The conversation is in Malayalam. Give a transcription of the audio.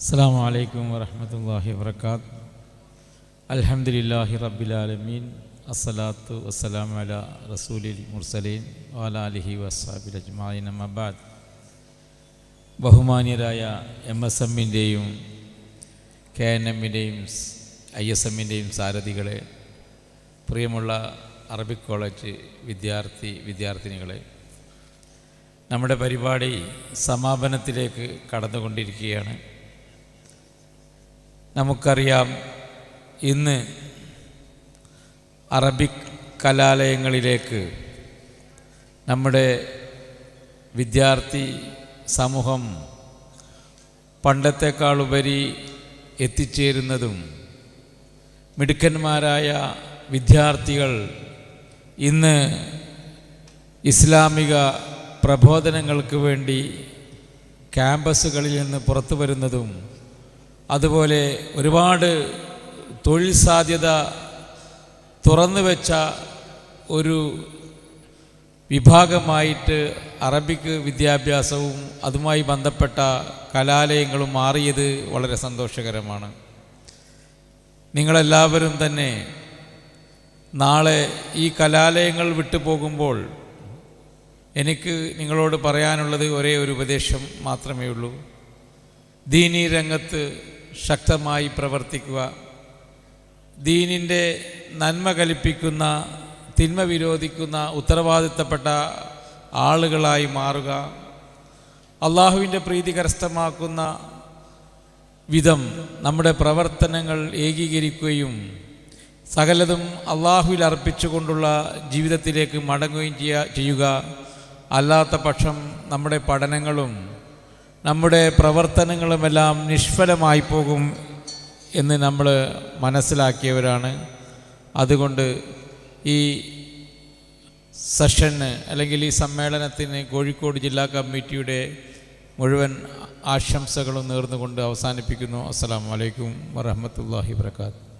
അസ്സാം വലൈക്കും വബറകാത്ത് വർക്കാത്ത് അലഹമുല്ലാഹി റബ്ബിലാലമീൻ അസ്സലാത്തു വസ്സലാം അല റസൂലിൽ മുർസലീൻ വാല അലിഹി വസാബിൽ അജ്മായിൻ ബഹുമാനിയരായ ബഹുമാന്യരായ എം എസ് എമ്മിന്റെയും കെ എൻ എമ്മിന്റെയും ഐ എസ് എമ്മിന്റെയും സാരഥികളെ പ്രിയമുള്ള അറബിക് കോളേജ് വിദ്യാർത്ഥി വിദ്യാർത്ഥിനികളെ നമ്മുടെ പരിപാടി സമാപനത്തിലേക്ക് കടന്നുകൊണ്ടിരിക്കുകയാണ്. നമുക്കറിയാം ഇന്ന് അറബിക് കലാലയങ്ങളിലേക്ക് നമ്മുടെ വിദ്യാർത്ഥി സമൂഹം പണ്ടത്തെക്കാളുപരി എത്തിച്ചേരുന്നതും മിടുക്കന്മാരായ വിദ്യാർത്ഥികൾ ഇന്ന് ഇസ്ലാമിക പ്രബോധനങ്ങൾക്ക് വേണ്ടി ക്യാമ്പസുകളിൽ നിന്ന് പുറത്തു വരുന്നതും അതുപോലെ ഒരുപാട് തൊഴിൽ സാധ്യത തുറന്നു വെച്ച ഒരു വിഭാഗമായിട്ട് അറബിക് വിദ്യാഭ്യാസവും അതുമായി ബന്ധപ്പെട്ട കലാലയങ്ങളും മാറിയത് വളരെ സന്തോഷകരമാണ്. നിങ്ങളെല്ലാവരും തന്നെ നാളെ ഈ കലാലയങ്ങൾ വിട്ടു പോകുമ്പോൾ എനിക്ക് നിങ്ങളോട് പറയാനുള്ളത് ഒരേ ഒരു ഉപദേശം മാത്രമേ ഉള്ളൂ. ദീനീ രംഗത്ത് ശക്തമായി പ്രവർത്തിക്കുക. ദീനിന്റെ നന്മ കലിപ്പിക്കുന്ന തിന്മ വിരോധിക്കുന്ന ഉത്തരവാദിത്തപ്പെട്ട ആളുകളായി മാറുക. അള്ളാഹുവിന്റെ പ്രീതി കരസ്ഥമാക്കുന്ന വിധം നമ്മുടെ പ്രവർത്തനങ്ങൾ ഏകീകരിക്കുകയും സകലതും അള്ളാഹുവിൽ അർപ്പിച്ചുകൊണ്ടുള്ള ജീവിതത്തിലേക്ക് മടങ്ങുകയും ചെയ്യുക. അല്ലാത്ത പക്ഷം നമ്മുടെ പഠനങ്ങളും നമ്മുടെ പ്രവർത്തനങ്ങളുമെല്ലാം നിഷ്ഫലമായി പോകും എന്ന് നമ്മൾ മനസ്സിലാക്കിയവരാണ്. അതുകൊണ്ട് ഈ സെഷന് അല്ലെങ്കിൽ ഈ സമ്മേളനത്തിന് കോഴിക്കോട് ജില്ലാ കമ്മിറ്റിയുടെ മുഴുവൻ ആശംസകളും നേർന്നുകൊണ്ട് അവസാനിപ്പിക്കുന്നു. അസ്സാം വലൈക്കും വറഹമത്തല്ലാഹി വർക്കാത്തു